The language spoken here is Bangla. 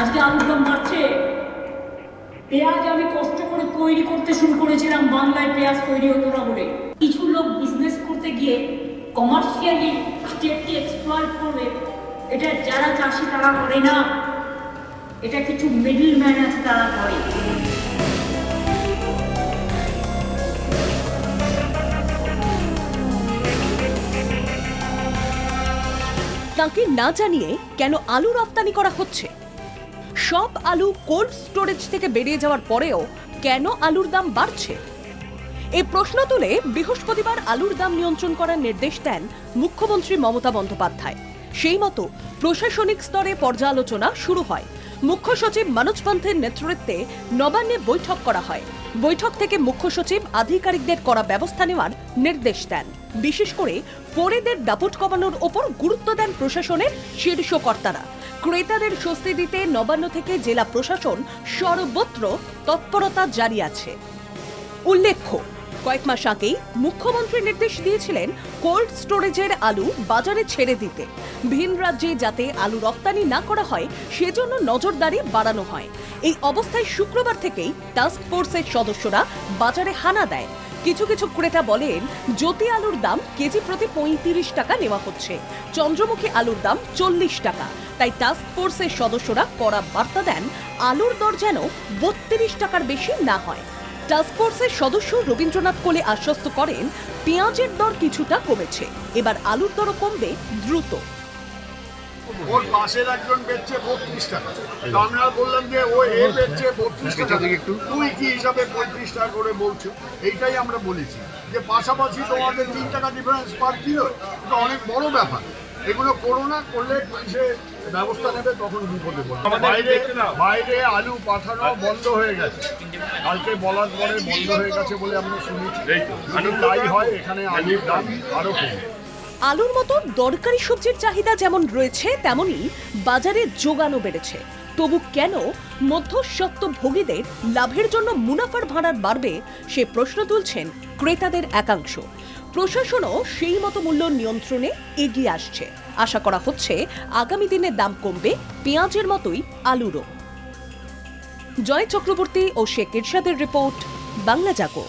আজকে আলুর দাম বাড়ছে। পেঁয়াজ আমি কষ্ট করে তৈরি করতে শুরু করেছিলাম, বাংলায় পেঁয়াজ তৈরি হতো না বলে। কিছু লোক বিজনেস করতে গিয়ে কমার্শিয়ালি স্টেটকে এক্সপ্লয়েট করবে, এটা যারা চাষি তারা করে না। এটা কিছু মিডল ম্যান আছে তারা করে। তাকে না জানিয়ে কেন আলু রপ্তানি করা হচ্ছে? সব আলু কোল্ড স্টোরেজ থেকে বেরিয়ে যাওয়ার পরেও কেন আলুর দাম বাড়ছে? এই প্রশ্ন তুলে বৃহস্পতিবার আলুর দাম নিয়ন্ত্রণ করার নির্দেশ দেন মুখ্যমন্ত্রী মমতা বন্দ্যোপাধ্যায়। সেই মতো প্রশাসনিক স্তরে পর্যালোচনা শুরু হয়। মুখ্য সচিব মনোজ পন্থের নেতৃত্বে নবান্নে বৈঠক করা হয়। বৈঠক থেকে মুখ্য সচিব আধিকারিকদের করা ব্যবস্থা নেওয়ার নির্দেশ দেন। বিশেষ করে ফোরেদের দাপট কমানোর ওপর গুরুত্ব দেন প্রশাসনের শীর্ষ কর্তারা। ক্রেতাদের স্বস্তি দিতে নবান্ন থেকে জেলা প্রশাসন সর্বত্র তৎপরতা জারি আছে। উল্লেখ্য, কয়েক মাস আগেই মুখ্যমন্ত্রী নির্দেশ দিয়েছিলেন কোল্ড স্টোরেজের আলু বাজারে ছেড়ে দিতে। ভিন রাজ্যে যাতে আলু রপ্তানি না করা হয়, সেজন্য নজরদারি বাড়ানো হয়। এই অবস্থায় শুক্রবার থেকেই টাস্ক ফোর্সের সদস্যরা বাজারে হানা দেয়। কিছু কিছু ক্রেতা বলেন, জ্যোতি আলুর দাম কেজি প্রতি পঁয়ত্রিশ টাকা নেওয়া হচ্ছে। চন্দ্রমুখী আলুর দাম চল্লিশ টাকা। তাই টাস্ক ফোর্সের সদস্যরা কড়া বার্তা দেন, আলুর দর যেন বত্রিশ টাকার বেশি না হয়। টাস্কফোর্সের সদস্য রবীন্দ্রনাথ কোলে আশ্বস্ত করেন, পেঁয়াজের দর কিছুটা কমেছে। এবার আলুর দরও কমবে দ্রুত। ওর পাশের একজন বেচছে বত্রিশ টাকা। তো আমরা বললাম যে ও এ বেচছে বত্রিশ টাকা। তুই কি হিসাবে পঁয়ত্রিশ টাকা করে বলছো? এইটাই আমরা বলেছি। যে পাশাপাশি তোমাদের তিন টাকা ডিফারেন্স পার কিলো এটা অনেক বড় ব্যাপার। এগুলো করো না করলে পুলিশে ব্যবস্থা নেবে তখন বিপদে পড়বে। বাইরে বাইরে আলু পাঠানো বন্ধ হয়ে গেছে। কালকে বলার পরে বন্ধ হয়ে গেছে বলে আমরা শুনেছি। তাই হয় এখানে আলুর দাম আরও কমবে। আলুর মতো দরকারি সবজির চাহিদা যেমন রয়েছে তেমনি বাজারে যোগানও বেড়েছে। তবু কেন মধ্যস্বত্ব ভোগীদের লাভের জন্য মুনাফার ভাড়ার বাড়বে, সে প্রশ্ন তুলছেন ক্রেতাদের একাংশ। প্রশাসনও সেই মতো মূল্য নিয়ন্ত্রণে এগিয়ে আসছে। আশা করা হচ্ছে আগামী দিনে দাম কমবে পেঁয়াজের মতোই আলুরও। জয় চক্রবর্তী ও শেখ ইরশাদের রিপোর্ট, বাংলা জাগো।